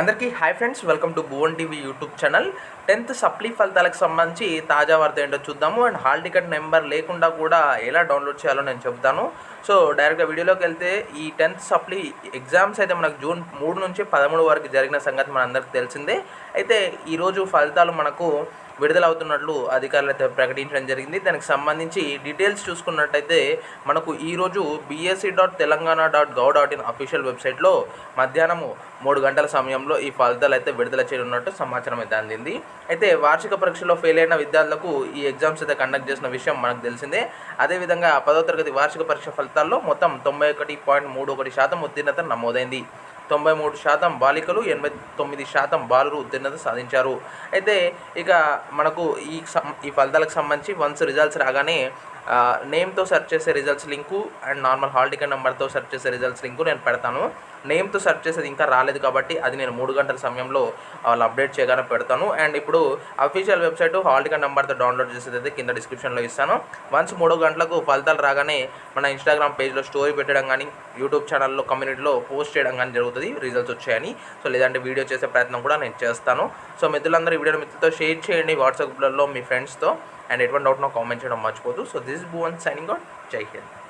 అందరికీ hi friends welcome to Bhuvan TV YouTube channel. Tenth supply ఫలితాలకు సంబంధించి తాజా వార్త ఏంటో చూద్దాము. అండ్ హాల్ టికెట్ నెంబర్ లేకుండా కూడా ఎలా డౌన్లోడ్ చేయాలో నేను చెప్తాను. సో డైరెక్ట్గా వీడియోలోకి వెళ్తే ఈ టెన్త్ సప్లీ ఎగ్జామ్స్ అయితే మనకు జూన్ మూడు నుంచి పదమూడు వరకు జరిగిన సంగతి మనందరికీ తెలిసిందే. అయితే ఈరోజు ఫలితాలు మనకు విడుదలవుతున్నట్లు అధికారులు అయితే ప్రకటించడం జరిగింది. దానికి సంబంధించి డీటెయిల్స్ చూసుకున్నట్టయితే మనకు ఈరోజు BSE dot Telangana dot gov dot in official వెబ్సైట్లో మధ్యాహ్నము మూడు గంటల సమయంలో ఈ ఫలితాలు అయితే విడుదల చేయనున్నట్టు సమాచారం అయితే అందింది. అయితే వార్షిక పరీక్షలో ఫెయిల్ అయిన విద్యార్థులకు ఈ ఎగ్జామ్స్ అయితే కండక్ట్ చేసిన విషయం మనకు తెలిసిందే. అదేవిధంగా పదో తరగతి వార్షిక పరీక్ష ఫలితాల్లో మొత్తం తొంభై ఒకటి పాయింట్ మూడు ఒకటి శాతం ఉత్తీర్ణత నమోదైంది. తొంభై మూడు శాతం బాలికలు ఎనభై తొమ్మిది శాతం బాలురు ఉత్తీర్ణత సాధించారు. అయితే ఇక మనకు ఈ సం ఈ ఫలితాలకు సంబంధించి వన్స్ రిజల్ట్స్ రాగానే నేమ్తో సెర్చ్ చేసే results link and normal hall ticket నెంబర్తో సెర్చ్ చేసే రిజల్ట్స్ లింకు నేను పెడతాను. నేమ్తో సెర్చ్ చేసేది ఇంకా రాలేదు కాబట్టి అది నేను మూడు గంటల సమయంలో వాళ్ళు అప్డేట్ చేయగానే పెడతాను. అండ్ ఇప్పుడు అఫీషియల్ వెబ్సైట్ హాల్ టికెట్ నెంబర్తో డౌన్లోడ్ చేసేది అయితే కింద డిస్క్రిప్షన్లో ఇస్తాను. వన్స్ మూడు గంటలకు ఫలితాలు రాగానే మన ఇన్స్టాగ్రామ్ పేజ్లో స్టోరీ పెట్టడం కానీ యూట్యూబ్ ఛానల్లో కమ్యూనిటీలో పోస్ట్ చేయడం కానీ జరుగుతుంది. రిజల్ట్స్ వచ్చాయని. సో లేదంటే వీడియో చేసే ప్రయత్నం కూడా నేను చేస్తాను. సో మిత్రులందరూ ఈ మిత్రులతో షేర్ చేయండి. వాట్సాప్ గ్రూప్లలో మీ ఫ్రెండ్స్తో అండ్ ఎటువంటి డౌట్ నాకు కామెంట్ చేయడం మర్చిపోదు so this is Bhuvan signing out. Jai Hind.